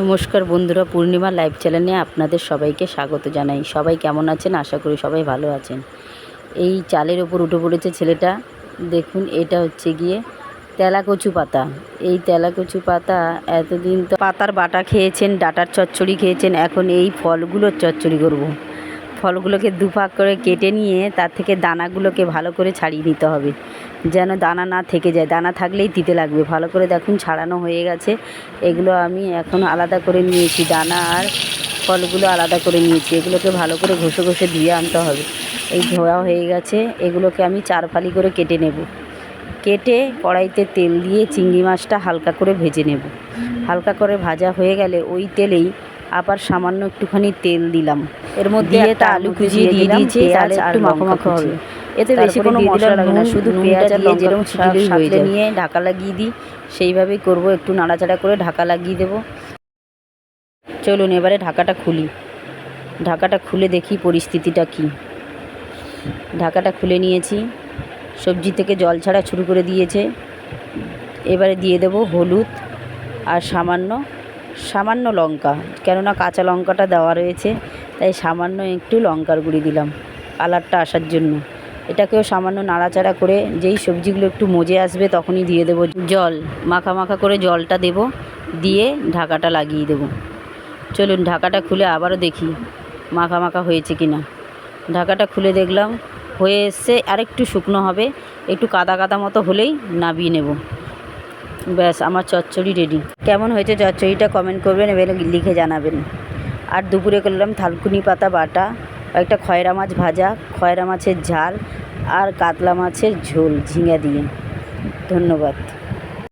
নমস্কার বন্ধুরা, পূর্ণিমা লাইভ চ্যানেলে আপনাদের সবাইকে স্বাগত জানাই। সবাই কেমন আছেন? আশা করি সবাই ভালো আছেন। এই চালের ওপর উঠে পড়েছে ছেলেটা। দেখুন, এটা হচ্ছে গিয়ে তেলাকচু পাতা। এই তেলাকচু পাতা এতদিন তো পাতার বাটা খেয়েছেন, ডাটার চচ্চড়ি খেয়েছেন, এখন এই ফলগুলোর চচ্চড়ি করব। ফলগুলোকে দুভাগ করে কেটে নিয়ে তার থেকে দানাগুলোকে ভালো করে ছাড়িয়ে নিতে হবে। যেন দানা না থেকে যায়। দানা থাকলেই দিতে লাগবে। ভালো করে দেখুন, ছাড়ানো হয়ে গেছে। এগুলো আমি এখন আলাদা করে নিয়েছি। দানা আর ফলগুলো আলাদা করে নিয়েছি। এগুলোকে ভালো করে ঘষে ঘষে ধুয়ে আনতে হবে। এই ধোয়া হয়ে গেছে। এগুলোকে আমি চার ফালি করে কেটে নেব। কেটে কড়াইতে তেল দিয়ে চিংড়ি মাছটা হালকা করে ভেজে নেব। হালকা করে ভাজা হয়ে গেলে ওই তেলেই আবার সামান্য একটুখানি তেল দিলাম। এর মধ্যে একটা আলু কুচিয়ে দিয়ে দিয়েছি তাহলে একটু মাখো মাখো হবে। এতে বেশি কোনো মশলা লাগে না শুধু পেঁয়াজ আর লঙ্কা যেরকম সাথে নিয়ে ঢাকা লাগিয়ে দিই সেইভাবেই করব একটু নাড়াচাড়া করে ঢাকা লাগিয়ে দেবো। চলুন এবারে ঢাকাটা খুলি। ঢাকাটা খুলে দেখি পরিস্থিতিটা কী। ঢাকাটা খুলে নিয়েছি। সবজি থেকে জল ছাড়া শুরু করে দিয়েছে। এবারে দিয়ে দেবো হলুদ আর সামান্য সামান্য লঙ্কা, কেননা কাঁচা লঙ্কাটা দেওয়া রয়েছে, তাই সামান্য একটু লঙ্কার গুঁড়ি দিলাম কালারটা আসার জন্য। এটাকেও সামান্য নাড়াচাড়া করে যেই সবজিগুলো একটু মজে আসবে তখনই দিয়ে দেবো জল। মাখা মাখা করে জলটা দেব, দিয়ে ঢাকাটা লাগিয়ে দেবো। চলুন ঢাকাটা খুলে আবারও দেখি মাখা মাখা হয়েছে কি না ঢাকাটা খুলে দেখলাম, হয়ে এসছে আরেকটু শুকনো হবে, একটু কাদা কাদা মতো হলেই নাবিয়ে নেব। ব্যাস, আমার চচ্চড়ি রেডি কেমন হয়েছে চচ্চড়িটা কমেন্ট করবেন, এবার লিখে জানাবেন। আর দুপুরে করলাম থালকুনি পাতা বাটা, একটা খয়রা মাছ ভাজা, খয়রা মাছের ঝাল, আর কাতলা মাছের ঝোল, ঝিঙা দিয়ে। ধন্যবাদ।